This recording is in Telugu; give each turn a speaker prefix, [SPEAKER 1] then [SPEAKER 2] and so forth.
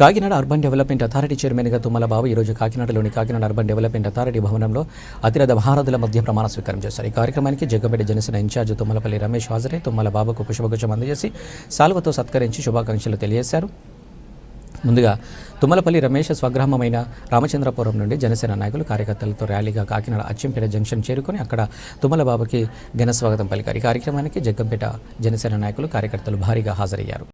[SPEAKER 1] కాకినాడ అర్బన్ డెవలప్మెంట్ అథారిటీ చైర్మన్గా తుమ్మల బాబు ఈరోజు కాకినాడలోని కాకినాడ అర్బన్ డెవలప్మెంట్ అథారిటీ భవనంలో అతిరథ మహారథుల మధ్య ప్రమాణ స్వీకారం చేశారు. ఈ కార్యక్రమానికి జగ్గపేట జనసేన ఇన్ఛార్జ్ తుమ్మలపల్లి రమేష్ హాజరై తుమ్మల బాబుకు పుష్పగుచ్చం అందజేసి సాల్వతో సత్కరించి శుభాకాంక్షలు తెలియజేశారు. ముందుగా తుమ్మలపల్లి రమేష్ స్వగ్రామమైన రామచంద్రపురం నుండి జనసేన నాయకులు కార్యకర్తలతో ర్యాలీగా కాకినాడ అచ్చంపేట జంక్షన్ చేరుకొని అక్కడ తుమ్మలబాబుకి ఘన స్వాగతం పలికారు. ఈ కార్యక్రమానికి జగ్గంపేట జనసేన నాయకులు కార్యకర్తలు భారీగా హాజరయ్యారు.